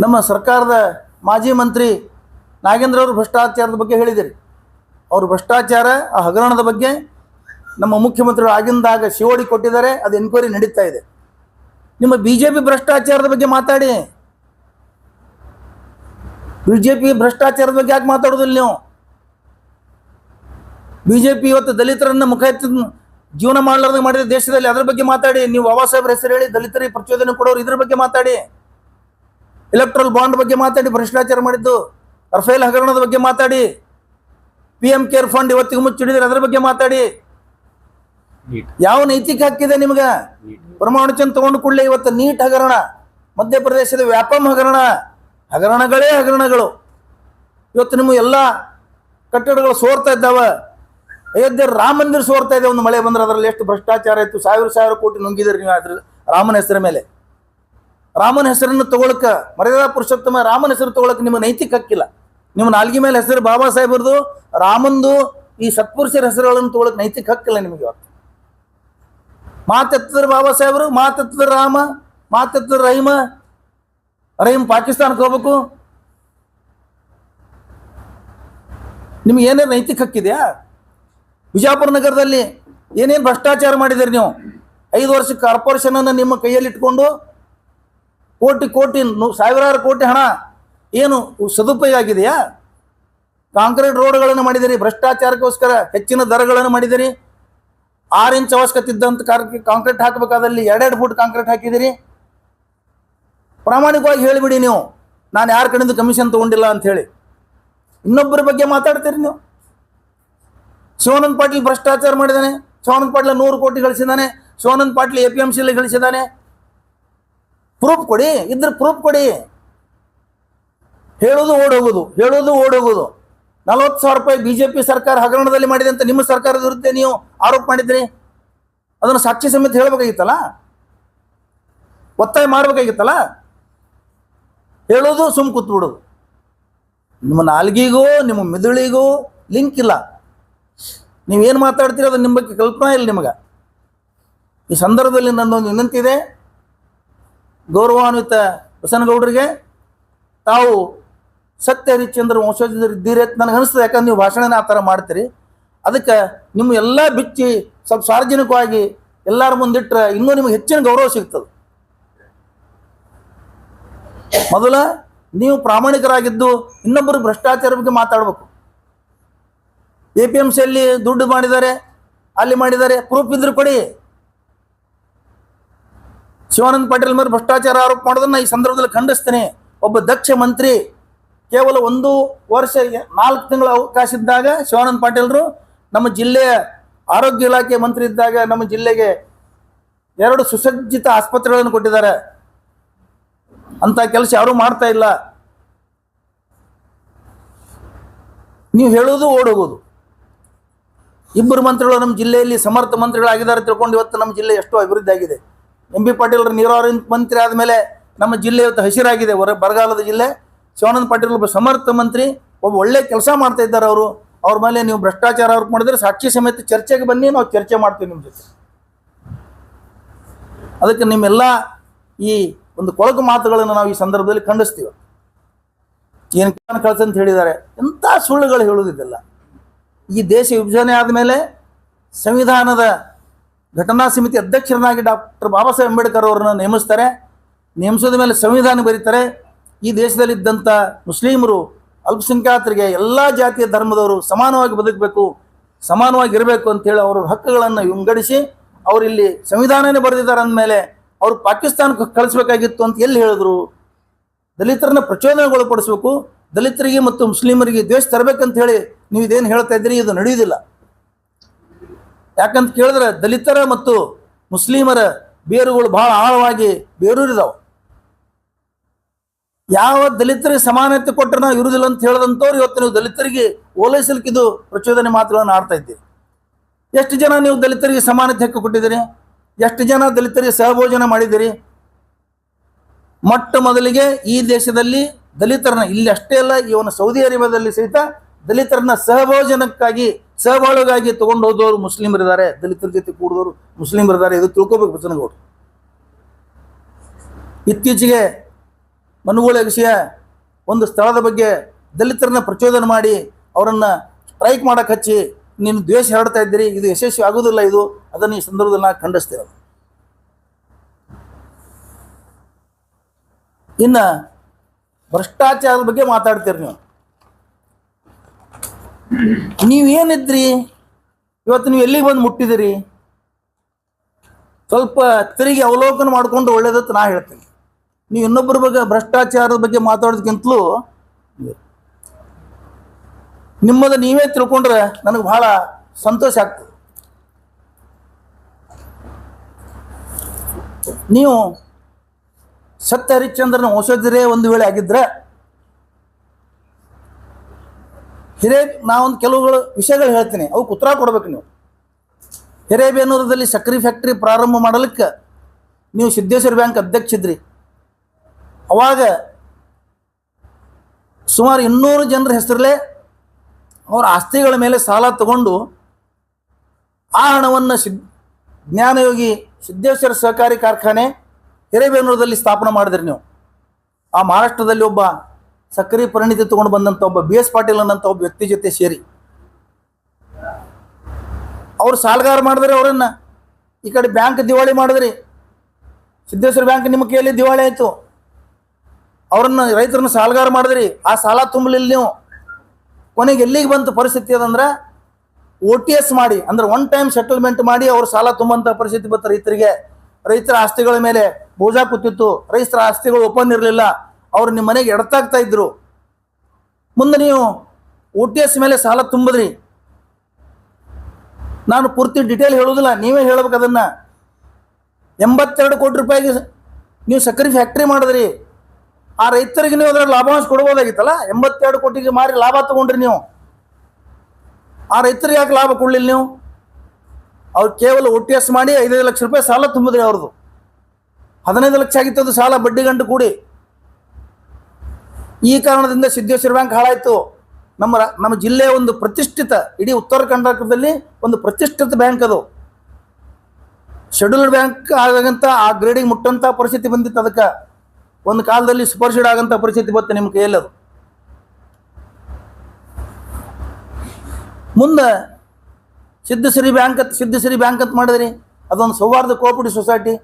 ನಮ್ಮ ಸರ್ಕಾರದ ಮಾಜಿ ಮಂತ್ರಿ ನಾಗೇಂದ್ರ ಅವರು ಭ್ರಷ್ಟಾಚಾರದ ಬಗ್ಗೆ ಹೇಳಿದಿರಿ. ಅವರು ಭ್ರಷ್ಟಾಚಾರ, ಆ ಹಗರಣದ ಬಗ್ಗೆ ನಮ್ಮ ಮುಖ್ಯಮಂತ್ರಿಗಳು ಆಗಿಂದಾಗ ಶಿವಡಿ ಕೊಟ್ಟಿದ್ದಾರೆ, ಅದು ಎನ್ಕ್ವೈರಿ ನಡೀತಾ ಇದೆ. ನಿಮ್ಮ ಬಿ ಜೆ ಪಿ ಭ್ರಷ್ಟಾಚಾರದ ಬಗ್ಗೆ ಮಾತಾಡಿ. ಬಿ ಜೆ ಪಿ ಭ್ರಷ್ಟಾಚಾರದ ಬಗ್ಗೆ ಯಾಕೆ ಮಾತಾಡೋದಿಲ್ಲ ನೀವು? ಬಿ ಜೆ ಪಿ ಇವತ್ತು ದಲಿತರನ್ನ ಮುಖ ಎತ್ತಿ ಜೀವನ ಮಾಡಲಾರ್ದಂಗೆ ಮಾಡಿದ ದೇಶದಲ್ಲಿ ಅದರ ಬಗ್ಗೆ ಮಾತಾಡಿ. ನೀವು ಬಾಬಾ ಸಾಹೇಬ್ರ ಹೆಸರು ಹೇಳಿ ದಲಿತರಿಗೆ ಪ್ರಚೋದನೆ ಕೊಡೋರು ಇದ್ರ ಬಗ್ಗೆ ಮಾತಾಡಿ. ಎಲೆಕ್ಟ್ರಲ್ ಬಾಂಡ್ ಬಗ್ಗೆ ಮಾತಾಡಿ ಭ್ರಷ್ಟಾಚಾರ ಮಾಡಿದ್ದು ರಫೇಲ್ ಹಗರಣದ ಬಗ್ಗೆ ಮಾತಾಡಿ ಪಿ ಎಂ ಕೇರ್ ಫಂಡ್ ಇವತ್ತಿಗೆ ಮುಚ್ಚಿಡಿದ್ರೆ ಅದರ ಬಗ್ಗೆ ಮಾತಾಡಿ. ಯಾವ ನೈತಿಕ ಹಕ್ಕಿದೆ ನಿಮ್ಗೆ? ನೀಟ್ ಪ್ರಮಾಣ ಚಂದ ತಗೊಂಡು ಕೂಡಲೇ ಇವತ್ತು ನೀಟ್ ಹಗರಣ ಮಧ್ಯಪ್ರದೇಶದ ವ್ಯಾಪಮ್ ಹಗರಣ ಹಗರಣಗಳೇ ಹಗರಣಗಳು. ಇವತ್ತು ನಿಮ್ಮ ಎಲ್ಲ ಕಟ್ಟಡಗಳು ಸೋರ್ತಾ ಇದ್ದಾವ. ಅಯೋಧ್ಯೆ ರಾಮ ಮಂದಿರ ಸೋರ್ತಾ ಇದೆ ಒಂದು ಮಳೆ ಬಂದ್ರೆ ಅದರಲ್ಲಿ ಎಷ್ಟು ಭ್ರಷ್ಟಾಚಾರ ಇತ್ತು ಸಾವಿರ ಸಾವಿರ ಕೋಟಿ ನುಂಗಿದ್ರಿ ನೀವು ಅದ್ರ ರಾಮನ ಹೆಸರ ಮೇಲೆ. ರಾಮನ ಹೆಸರನ್ನು ತಗೊಳಕ, ಮರ್ಯಾದಾ ಪುರುಷೋತ್ತಮ ರಾಮನ ಹೆಸರು ತಗೊಳಕ ನಿಮ್ಮ ನೈತಿಕ ಹಕ್ಕಿಲ್ಲ. ನಿಮ್ಮ ನಾಲ್ಗಿ ಮೇಲೆ ಹೆಸರು ಬಾಬಾ ಸಾಹೇಬ್ರದು, ರಾಮಂದು ಈ ಸತ್ಪುರುಷರ ಹೆಸರುಗಳನ್ನು ತಗೊಳಕ್ ನೈತಿಕ ಹಕ್ಕಿಲ್ಲ ನಿಮಗೆ ಇವತ್ತು. ಮಾತೆತ್ತಿದ್ರು ಬಾಬಾ ಸಾಹೇಬರು ಮಾತೆತ್ತಿದ್ರೆ ರಾಮ ಮಾತೆತ್ತಿದ್ರೆ ರಹೀಮ, ರಹೀಮ್ ಪಾಕಿಸ್ತಾನಕ್ಕೆ ಹೋಗ್ಬೇಕು. ನಿಮ್ಗೆ ಏನೇನು ನೈತಿಕ ಹಕ್ಕಿದೆಯಾ ವಿಜಯಪುರ ನಗರದಲ್ಲಿ ಏನೇನು ಭ್ರಷ್ಟಾಚಾರ ಮಾಡಿದಿರಿ ನೀವು? ಐದು ವರ್ಷ ಕಾರ್ಪೊರೇಷನ್ ಅನ್ನು ನಿಮ್ಮ ಕೈಯಲ್ಲಿ ಇಟ್ಕೊಂಡು ಕೋಟಿ ಕೋಟಿ ಸಾವಿರಾರು ಕೋಟಿ ಹಣ ಏನು ಸದುಪಯೋಗ ಆಗಿದೆಯಾ? ಕಾಂಕ್ರೀಟ್ ರೋಡ್ಗಳನ್ನು ಮಾಡಿದಿರಿ, ಭ್ರಷ್ಟಾಚಾರಕ್ಕೋಸ್ಕರ ಹೆಚ್ಚಿನ ದರಗಳನ್ನು ಮಾಡಿದಿರಿ, ಆರು ಇಂಚ್ ಅವಶ್ಯಕತೆ ಇದ್ದಂಥ ಕಾರ್, ಕಾಂಕ್ರೀಟ್ ಹಾಕಬೇಕಾದಲ್ಲಿ ಎರಡೆರಡು ಫುಟ್ ಕಾಂಕ್ರೀಟ್ ಹಾಕಿದಿರಿ. ಪ್ರಾಮಾಣಿಕವಾಗಿ ಹೇಳಿಬಿಡಿ ನೀವು, ನಾನು ಯಾರ ಕಡೆಯಿಂದ ಕಮಿಷನ್ ತಗೊಂಡಿಲ್ಲ ಅಂತ ಹೇಳಿ ಇನ್ನೊಬ್ಬರ ಬಗ್ಗೆ ಮಾತಾಡ್ತೀರಿ ನೀವು. ಶಿವಾನಂದ್ ಪಾಟೀಲ್ ಭ್ರಷ್ಟಾಚಾರ ಮಾಡಿದ್ದಾನೆ ಶಿವಾನಂದ್ ಪಾಟೀಲ್ ನೂರು ಕೋಟಿ ಗಳಿಸಿದ್ದಾನೆ Shivanand Patil A P M ಸಿಲಿ ಗಳಿಸಿದ್ದಾನೆ ಪ್ರೂಫ್ ಕೊಡಿ, ಇದ್ರೆ ಪ್ರೂಫ್ ಕೊಡಿ. ಹೇಳೋದು ಓಡೋಗೋದು ಹೇಳೋದು ಓಡೋಗೋದು. ನಲವತ್ತು ಸಾವಿರ ರೂಪಾಯಿ ಬಿ ಜೆ ಪಿ ಸರ್ಕಾರ ಹಗರಣದಲ್ಲಿ ಮಾಡಿದೆ ಅಂತ ನಿಮ್ಮ ಸರ್ಕಾರದ ವಿರುದ್ಧ ನೀವು ಆರೋಪ ಮಾಡಿದ್ರಿ? ಅದನ್ನು ಸಾಕ್ಷಿ ಸಮೇತ ಹೇಳಬೇಕಾಗಿತ್ತಲ್ಲ? ಒತ್ತಾಯ ಮಾಡಬೇಕಾಗಿತ್ತಲ್ಲ? ಹೇಳೋದು ಸುಮ್ ಕೂತ್ಬಿಡೋದು ನಿಮ್ಮ ನಾಲ್ಗಿಗೂ, ನಿಮ್ಮ ಮೆದುಳಿಗೂ ಲಿಂಕ್ ಇಲ್ಲ. ನೀವೇನು ಮಾತಾಡ್ತೀರಿ ಅದು ನಿಮ್ಮ ಬಗ್ಗೆ ಕಲ್ಪನಾ ಇಲ್ಲ ನಿಮಗೆ. ಈ ಸಂದರ್ಭದಲ್ಲಿ ನನ್ನೊಂದು ವಿನಂತಿ ಇದೆ. ಗೌರವಾನ್ವಿತ ಬಸನಗೌಡರಿಗೆ ತಾವು ಸತ್ಯ ಹರಿಶ್ಚಂದ್ರ ಇದ್ದೀರಿ ಅಂತ ನನಗೆ ಅನಿಸ್ತದೆ. ಯಾಕಂದ್ರೆ ನೀವು ಭಾಷಣನ ಆ ಥರ ಮಾಡ್ತೀರಿ. ಅದಕ್ಕೆ ನಿಮ್ಮ ಎಲ್ಲ ಬಿಚ್ಚಿ ಸ್ವಲ್ಪ ಸಾರ್ವಜನಿಕವಾಗಿ ಎಲ್ಲರ ಮುಂದಿಟ್ರೆ ಇನ್ನೂ ನಿಮಗೆ ಹೆಚ್ಚಿನ ಗೌರವ ಸಿಗ್ತದೆ. ಮೊದಲ ನೀವು ಪ್ರಾಮಾಣಿಕರಾಗಿದ್ದು ಇನ್ನೊಬ್ಬರು ಭ್ರಷ್ಟಾಚಾರ ಬಗ್ಗೆ ಮಾತಾಡಬೇಕು. ಎ ಪಿ ಎಂ ಸಿಯಲ್ಲಿ ದುಡ್ಡು ಮಾಡಿದ್ದಾರೆ, ಅಲ್ಲಿ ಮಾಡಿದ್ದಾರೆ, ಪ್ರೂಫ್ ಇದ್ರೂ ಕೊಡಿ. ಶಿವಾನಂದ ಪಾಟೀಲ್ ಮೇಲೆ ಭ್ರಷ್ಟಾಚಾರ ಆರೋಪ ಮಾಡೋದನ್ನ ಈ ಸಂದರ್ಭದಲ್ಲಿ ಖಂಡಿಸ್ತೇನೆ. ಒಬ್ಬ ದಕ್ಷ ಮಂತ್ರಿ ಕೇವಲ ಒಂದು ವರ್ಷ ನಾಲ್ಕು ತಿಂಗಳ ಅವಕಾಶ ಇದ್ದಾಗ ಶಿವಾನಂದ ಪಾಟೀಲ್ರು ನಮ್ಮ ಜಿಲ್ಲೆಯ ಆರೋಗ್ಯ ಇಲಾಖೆ ಮಂತ್ರಿ ಇದ್ದಾಗ ನಮ್ಮ ಜಿಲ್ಲೆಗೆ ಎರಡು ಸುಸಜ್ಜಿತ ಆಸ್ಪತ್ರೆಗಳನ್ನು ಕೊಟ್ಟಿದ್ದಾರೆ. ಅಂತ ಕೆಲಸ ಯಾರೂ ಮಾಡ್ತಾ ಇಲ್ಲ. ನೀವು ಹೇಳೋದು ಓಡೋಗೋದು. ಇಬ್ಬರು ಮಂತ್ರಿಗಳು ನಮ್ಮ ಜಿಲ್ಲೆಯಲ್ಲಿ ಸಮರ್ಥ ಮಂತ್ರಿಗಳಾಗಿದ್ದಾರೆ ತಿಳ್ಕೊಂಡು ಇವತ್ತು ನಮ್ಮ ಜಿಲ್ಲೆ ಎಷ್ಟು ಅಭಿವೃದ್ಧಿ ಆಗಿದೆ. ಎಂ ಬಿ ಪಾಟೀಲ್ ನೀರಾವರಿ ಮಂತ್ರಿ ಆದಮೇಲೆ ನಮ್ಮ ಜಿಲ್ಲೆ ಇವತ್ತು ಹಸಿರಾಗಿದೆ. ಹೊರ ಬರಗಾಲದ ಜಿಲ್ಲೆ. ಶಿವಾನಂದ ಪಾಟೀಲ್ ಒಬ್ಬ ಸಮರ್ಥ ಮಂತ್ರಿ, ಒಬ್ಬ ಒಳ್ಳೆ ಕೆಲಸ ಮಾಡ್ತಾ ಇದ್ದಾರೆ ಅವರು. ಅವ್ರ ಮೇಲೆ ನೀವು ಭ್ರಷ್ಟಾಚಾರ ಅವ್ರಿಗೆ ಮಾಡಿದ್ರೆ ಸಾಕ್ಷಿ ಸಮೇತ ಚರ್ಚೆಗೆ ಬನ್ನಿ, ನಾವು ಚರ್ಚೆ ಮಾಡ್ತೀವಿ ನಿಮ್ಮ ಜೊತೆ. ಅದಕ್ಕೆ ನಿಮ್ಮೆಲ್ಲ ಈ ಒಂದು ಕೊಳಕು ಮಾತುಗಳನ್ನು ನಾವು ಈ ಸಂದರ್ಭದಲ್ಲಿ ಖಂಡಿಸ್ತೀವಿ. ಏನು ಕಳ್ಸ ಅಂತ ಹೇಳಿದ್ದಾರೆ. ಎಂಥ ಸುಳ್ಳುಗಳು ಹೇಳುವುದಿಲ್ಲ ಈ ದೇಶ ವಿಭಜನೆ ಆದಮೇಲೆ ಸಂವಿಧಾನದ ಘಟನಾ ಸಮಿತಿ ಅಧ್ಯಕ್ಷರನ್ನಾಗಿ ಡಾಕ್ಟರ್ ಬಾಬಾ ಸಾಹೇಬ್ ಅಂಬೇಡ್ಕರ್ ಅವರನ್ನು ನೇಮಿಸ್ತಾರೆ. ನೇಮಿಸೋದ ಮೇಲೆ ಸಂವಿಧಾನ ಬರೀತಾರೆ. ಈ ದೇಶದಲ್ಲಿದ್ದಂಥ ಮುಸ್ಲಿಮರು ಅಲ್ಪಸಂಖ್ಯಾತರಿಗೆ ಎಲ್ಲ ಜಾತಿಯ ಧರ್ಮದವರು ಸಮಾನವಾಗಿ ಬದುಕಬೇಕು ಸಮಾನವಾಗಿ ಇರಬೇಕು ಅಂತೇಳಿ ಅವರ ಹಕ್ಕುಗಳನ್ನು ವಿಂಗಡಿಸಿ ಅವರು ಇಲ್ಲಿ ಸಂವಿಧಾನನೇ ಬರೆದಿದ್ದಾರೆ ಅಂದಮೇಲೆ ಅವರು ಪಾಕಿಸ್ತಾನಕ್ಕೆ ಕಳಿಸ್ಬೇಕಾಗಿತ್ತು ಅಂತ ಎಲ್ಲಿ ಹೇಳಿದ್ರು? ದಲಿತರನ್ನ ಪ್ರಚೋದನೆಗೊಳಪಡಿಸಬೇಕು, ದಲಿತರಿಗೆ ಮತ್ತು ಮುಸ್ಲಿಮರಿಗೆ ದ್ವೇಷ ತರಬೇಕಂತ ಹೇಳಿ ನೀವು ಇದೇನು ಹೇಳ್ತಾ ಇದ್ದೀರಿ? ಇದು ನಡೆಯುವುದಿಲ್ಲ. ಯಾಕಂತ ಕೇಳಿದ್ರೆ ದಲಿತರ ಮತ್ತು ಮುಸ್ಲಿಮರ ಬೇರುಗಳು ಬಹಳ ಆಳವಾಗಿ ಬೇರೂರಿದಾವೆ. ಯಾವ ದಲಿತರಿಗೆ ಸಮಾನತೆ ಕೊಟ್ಟರೆ ನಾವು ಇರುವುದಿಲ್ಲ ಅಂತ ಹೇಳದಂಥವ್ರು ಇವತ್ತು ನೀವು ದಲಿತರಿಗೆ ಓಲೈಸಲಿಕ್ಕಿದು ಪ್ರಚೋದನೆ ಮಾತುಗಳನ್ನು ಆಡ್ತಾ ಇದ್ದೀರಿ. ಎಷ್ಟು ಜನ ನೀವು ದಲಿತರಿಗೆ ಸಮಾನತೆ ಹಕ್ಕು ಕೊಟ್ಟಿದ್ದೀರಿ? ಎಷ್ಟು ಜನ ದಲಿತರಿಗೆ ಸಹಭೋಜನ ಮಾಡಿದ್ದೀರಿ? ಮೊಟ್ಟ ಮೊದಲಿಗೆ ಈ ದೇಶದಲ್ಲಿ ದಲಿತರನ್ನ ಇಲ್ಲಿ ಅಷ್ಟೇ ಅಲ್ಲ ಇವನು ಸೌದಿ ಅರೇಬಿಯಾದಲ್ಲಿ ಸಹಿತ ದಲಿತರನ್ನ ಸಹಭೋಜನಕ್ಕಾಗಿ ಸಹಬಾಳುಗಾಗಿ ತಗೊಂಡು ಹೋದವರು ಮುಸ್ಲಿಮರಿದ್ದಾರೆ, ದಲಿತರ ಜೊತೆ ಕೂಡಿದವರು ಮುಸ್ಲಿಮರಿದ್ದಾರೆ ಇದು ತಿಳ್ಕೊಬೇಕು ಬಸನಗೌಡರು ಇತ್ತೀಚೆಗೆ ಮನುಗೋಳ ವಿಷಯ ಒಂದು ಸ್ಥಳದ ಬಗ್ಗೆ ದಲಿತರನ್ನ ಪ್ರಚೋದನೆ ಮಾಡಿ ಅವರನ್ನು ಸ್ಟ್ರೈಕ್ ಮಾಡಕ್ಕೆ ಹಚ್ಚಿ, ನೀನು ದ್ವೇಷ ಹರಡ್ತಾ ಇದ್ದೀರಿ, ಇದು ಯಶಸ್ವಿ ಆಗೋದಿಲ್ಲ ಇದು, ಅದನ್ನು ಈ ಸಂದರ್ಭದಲ್ಲಿ ನಾನು ಖಂಡಿಸ್ತೇವೆ ಇನ್ನು ಭ್ರಷ್ಟಾಚಾರದ ಬಗ್ಗೆ ಮಾತಾಡ್ತೀರಿ ನೀವು. ನೀವೇನಿದ್ರಿ? ಇವತ್ತು ನೀವು ಎಲ್ಲಿಗೆ ಬಂದು ಮುಟ್ಟಿದಿರಿ ಸ್ವಲ್ಪ ತಿರುಗಿ ಅವಲೋಕನ ಮಾಡಿಕೊಂಡು ಒಳ್ಳೇದತ್ತು ನಾ ಹೇಳ್ತೀನಿ. ನೀವು ಇನ್ನೊಬ್ಬರ ಬಗ್ಗೆ ಭ್ರಷ್ಟಾಚಾರದ ಬಗ್ಗೆ ಮಾತಾಡೋದಕ್ಕಿಂತಲೂ ನಿಮ್ಮದು ನೀವೇ ತಿಳ್ಕೊಂಡ್ರೆ ನನಗೆ ಬಹಳ ಸಂತೋಷ ಆಗ್ತದೆ. ನೀವು ಸತ್ಯ ಹರಿಶ್ಚಂದ್ರನ ಔಷಧಿರೇ ಒಂದು ವೇಳೆ ಆಗಿದ್ರೆ ಹಿರೇ ನಾವೊಂದು ಕೆಲವುಗಳು ವಿಷಯಗಳು ಹೇಳ್ತೀನಿ. ಅವು ಉತ್ತರ ಕೊಡ್ಬೇಕು ನೀವು. ಹಿರೇಬೇನೂರದಲ್ಲಿ ಸಕ್ಕರೆ ಫ್ಯಾಕ್ಟ್ರಿ ಪ್ರಾರಂಭ ಮಾಡಲಿಕ್ಕೆ ನೀವು ಸಿದ್ದೇಶ್ವರ ಬ್ಯಾಂಕ್ ಅಧ್ಯಕ್ಷ ಇದ್ರಿ ಅವಾಗ ಸುಮಾರು ಇನ್ನೂರು ಜನರ ಹೆಸರಲ್ಲೇ ಅವರ ಆಸ್ತಿಗಳ ಮೇಲೆ ಸಾಲ ತಗೊಂಡು ಆ ಹಣವನ್ನು ಸಿದ್, ಜ್ಞಾನಯೋಗಿ ಸಿದ್ದೇಶ್ವರ ಸಹಕಾರಿ ಕಾರ್ಖಾನೆ ಹಿರೇಬೇನೂರದಲ್ಲಿ ಸ್ಥಾಪನೆ ಮಾಡಿದ್ರಿ ನೀವು. ಆ ಮಹಾರಾಷ್ಟ್ರದಲ್ಲಿ ಒಬ್ಬ ಸಕ್ರೆ ಪರಿಣಿತಿ ತಗೊಂಡು ಬಂದಂಥ ಒಬ್ಬ ಬಿ ಎಸ್ ಪಾಟೀಲ್ ಅನ್ನಂಥ ಒಬ್ಬ ವ್ಯಕ್ತಿ ಜೊತೆ ಸೇರಿ. ಅವ್ರು ಸಾಲಗಾರ ಮಾಡಿದ್ರಿ ಅವರನ್ನು. ಈ ಕಡೆ ಬ್ಯಾಂಕ್ ದಿವಾಳಿ ಮಾಡಿದ್ರಿ. ಸಿದ್ದೇಶ್ವರ ಬ್ಯಾಂಕ್ ನಿಮ್ಮ ಕೈಯಲ್ಲಿ ದಿವಾಳಿ ಆಯಿತು. ಅವ್ರನ್ನ ರೈತರನ್ನ ಸಾಲಗಾರ ಮಾಡಿದ್ರಿ. ಆ ಸಾಲ ತುಂಬಲಿಲ್ಲ ನೀವು. ಕೊನೆಗೆ ಎಲ್ಲಿಗೆ ಬಂತು ಪರಿಸ್ಥಿತಿ ಅದಂದ್ರೆ ಒ ಟಿ ಎಸ್ ಮಾಡಿ, ಅಂದ್ರೆ ಒನ್ ಟೈಮ್ ಸೆಟಲ್ಮೆಂಟ್ ಮಾಡಿ ಅವ್ರು ಸಾಲ ತುಂಬಂಥ ಪರಿಸ್ಥಿತಿ ಬಂತು ರೈತರಿಗೆ. ರೈತರ ಆಸ್ತಿಗಳ ಮೇಲೆ ಬೋಜಾ ಕೂತಿತ್ತು. ರೈತರ ಆಸ್ತಿಗಳು ಓಪನ್ ಇರಲಿಲ್ಲ. ಅವ್ರು ನಿಮ್ಮ ಮನೆಗೆ ಎಡತಾಗ್ತಾ ಇದ್ರು. ಮುಂದೆ ನೀವು ಒ ಟಿ ಎಸ್ ಮೇಲೆ ಸಾಲ ತುಂಬಿದ್ರಿ. ನಾನು ಪೂರ್ತಿ ಡಿಟೇಲ್ ಹೇಳೋದಿಲ್ಲ ನೀವೇ ಹೇಳ್ಬೇಕು ಅದನ್ನು. ಎಂಬತ್ತೆರಡು ಕೋಟಿ ರೂಪಾಯಿಗೆ ನೀವು ಸಕ್ಕರೆ ಫ್ಯಾಕ್ಟ್ರಿ ಮಾಡಿದ್ರಿ. ಆ ರೈತರಿಗೆ ನೀವು ಅದರ ಲಾಭಾಂಶ ಕೊಡ್ಬೋದಾಗಿತ್ತಲ್ಲ? ಎಂಬತ್ತೆರಡು ಕೋಟಿಗೆ ಮಾರಿ ಲಾಭ ತಗೊಂಡ್ರಿ ನೀವು. ಆ ರೈತರಿಗೆ ಯಾಕೆ ಲಾಭ ಕೊಡಲಿಲ್ಲ ನೀವು? ಅವ್ರು ಕೇವಲ ಒ ಟಿ ಎಸ್ ಮಾಡಿ ಐದೈದು ಲಕ್ಷ ರೂಪಾಯಿ ಸಾಲ ತುಂಬಿದ್ರಿ ಅವ್ರದ್ದು. ಹದಿನೈದು ಲಕ್ಷ ಆಗಿತ್ತು ಅದು ಸಾಲ, ಬಡ್ಡಿ ಗಂಟು ಕೂಡಿ. ಈ ಕಾರಣದಿಂದ ಸಿದ್ದೇಶ್ವರ ಬ್ಯಾಂಕ್ ಹಾಳಾಯಿತು. ನಮ್ಮ ನಮ್ಮ ಜಿಲ್ಲೆಯ ಒಂದು ಪ್ರತಿಷ್ಠಿತ, ಇಡೀ ಉತ್ತರ ಕರ್ನಾಟಕದಲ್ಲಿ ಒಂದು ಪ್ರತಿಷ್ಠಿತ ಬ್ಯಾಂಕ್ ಅದು. ಶೆಡ್ಯೂಲ್ಡ್ ಬ್ಯಾಂಕ್ ಆಗಂತ ಆ ಗ್ರೇಡಿಗೆ ಮುಟ್ಟಂಥ ಪರಿಸ್ಥಿತಿ ಬಂದಿತ್ತು ಅದಕ್ಕೆ. ಒಂದು ಕಾಲದಲ್ಲಿ ಸೂಪರ್ ಶೀಡ್ ಆಗಂಥ ಪರಿಸ್ಥಿತಿ ಬಂತು ನಿಮ್ಮ ಕೈಯಲ್ಲಿ ಅದು. ಮುಂದೆ ಸಿದ್ಧಶ್ರೀ ಬ್ಯಾಂಕ್ ಅಂತ ಸಿದ್ಧಶ್ರೀ ಬ್ಯಾಂಕ್ ಅಂತ ಮಾಡಿದ್ರಿ. ಅದೊಂದು ಸೌಹಾರ್ದ ಕೋಪಡಿ ಸೊಸೈಟಿ.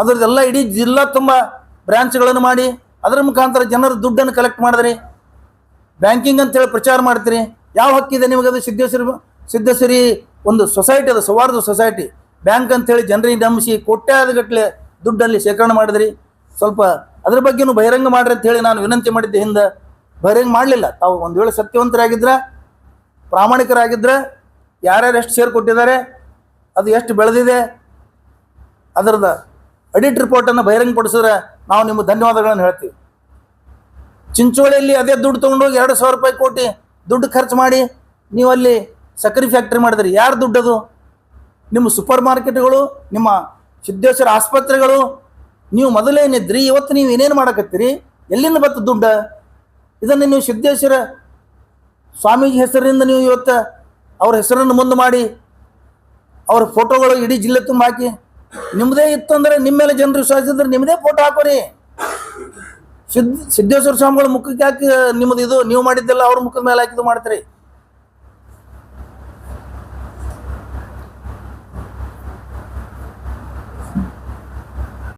ಅದರದ್ದೆಲ್ಲ ಇಡೀ ಜಿಲ್ಲಾ ತುಂಬ ಬ್ರ್ಯಾಂಚ್ಗಳನ್ನು ಮಾಡಿ ಅದರ ಮುಖಾಂತರ ಜನರು ದುಡ್ಡನ್ನು ಕಲೆಕ್ಟ್ ಮಾಡಿದ್ರಿ? ಬ್ಯಾಂಕಿಂಗ್ ಅಂತೇಳಿ ಪ್ರಚಾರ ಮಾಡ್ತೀರಿ? ಯಾವ ಹಕ್ಕಿದೆ ನಿಮಗೆ ಅದು? ಸಿದ್ದೇಶ್ವರಿ ಸಿದ್ದೇಶ್ವರಿ ಒಂದು ಸೊಸೈಟಿ ಅದು ಸೌಹಾರ್ದ ಸೊಸೈಟಿ ಬ್ಯಾಂಕ್ ಅಂತೇಳಿ ಜನರಿಗೆ ನಂಬಿಸಿ ಕೋಟ್ಯಾದಗಟ್ಟಲೆ ದುಡ್ಡಲ್ಲಿ ಶೇಖರಣೆ ಮಾಡಿದ್ರಿ. ಸ್ವಲ್ಪ ಅದ್ರ ಬಗ್ಗೆನೂ ಬಹಿರಂಗ ಮಾಡ್ರಿ ಅಂತ ಹೇಳಿ ನಾನು ವಿನಂತಿ ಮಾಡಿದ್ದೆ. ಹಿಂದೆ ಬಹಿರಂಗ ಮಾಡಲಿಲ್ಲ. ತಾವು ಒಂದು ವೇಳೆ ಸತ್ಯವಂತರಾಗಿದ್ರೆ ಪ್ರಾಮಾಣಿಕರಾಗಿದ್ದರೆ ಯಾರ್ಯಾರು ಎಷ್ಟು ಶೇರ್ ಕೊಟ್ಟಿದ್ದಾರೆ, ಅದು ಎಷ್ಟು ಬೆಳೆದಿದೆ, ಅದರದ ಅಡಿಟ್ ರಿಪೋರ್ಟನ್ನು ಬಹಿರಂಗಪಡಿಸಿದ್ರೆ ನಾವು ನಿಮ್ಗೆ ಧನ್ಯವಾದಗಳನ್ನು ಹೇಳ್ತೀವಿ. ಚಿಂಚೋಳಿಯಲ್ಲಿ ಅದೇ ದುಡ್ಡು ತೊಗೊಂಡೋಗಿ ಎರಡು ಸಾವಿರ ರೂಪಾಯಿ ಕೋಟಿ ದುಡ್ಡು ಖರ್ಚು ಮಾಡಿ ನೀವು ಅಲ್ಲಿ ಸಕ್ಕರೆ ಫ್ಯಾಕ್ಟ್ರಿ ಮಾಡಿದ್ರಿ. ಯಾರು ದುಡ್ಡದು? ನಿಮ್ಮ ಸೂಪರ್ ಮಾರ್ಕೆಟ್ಗಳು, ನಿಮ್ಮ ಸಿದ್ದೇಶ್ವರ ಆಸ್ಪತ್ರೆಗಳು. ನೀವು ಮೊದಲೇನಿದ್ರಿ ಇವತ್ತು ನೀವು ಏನೇನು ಮಾಡಕತ್ತೀರಿ? ಎಲ್ಲಿಂದ ಬತ್ತು ದುಡ್ಡು? ಇದನ್ನು ನೀವು ಸಿದ್ದೇಶ್ವರ ಸ್ವಾಮೀಜಿ ಹೆಸರಿನಿಂದ ನೀವು ಇವತ್ತು ಅವ್ರ ಹೆಸರನ್ನು ಮುಂದೆ ಮಾಡಿ, ಅವ್ರ ಫೋಟೋಗಳು ಇಡೀ ಜಿಲ್ಲೆ ತುಂಬ ಹಾಕಿ ನಿಮ್ಮದೇ ಇತ್ತು ಅಂದ್ರೆ ನಿಮ್ಮ ಮೇಲೆ ಜನರು ವಿಶ್ವಾಸಿದ್ರೆ ನಿಮ್ಮದೇ ಫೋಟೋ ಹಾಕೋರಿ. ಸಿದ್ದ ಸಿದ್ದೇಶ್ವರ ಸ್ವಾಮಿಗಳ ಮುಖಕ್ಕೆ ಹಾಕಿ ನಿಮ್ಮದು ಇದು, ನೀವು ಮಾಡಿದ್ದೆಲ್ಲ ಅವ್ರ ಮುಖದ ಮೇಲೆ ಹಾಕಿದ್ದು ಮಾಡ್ತೀರಿ.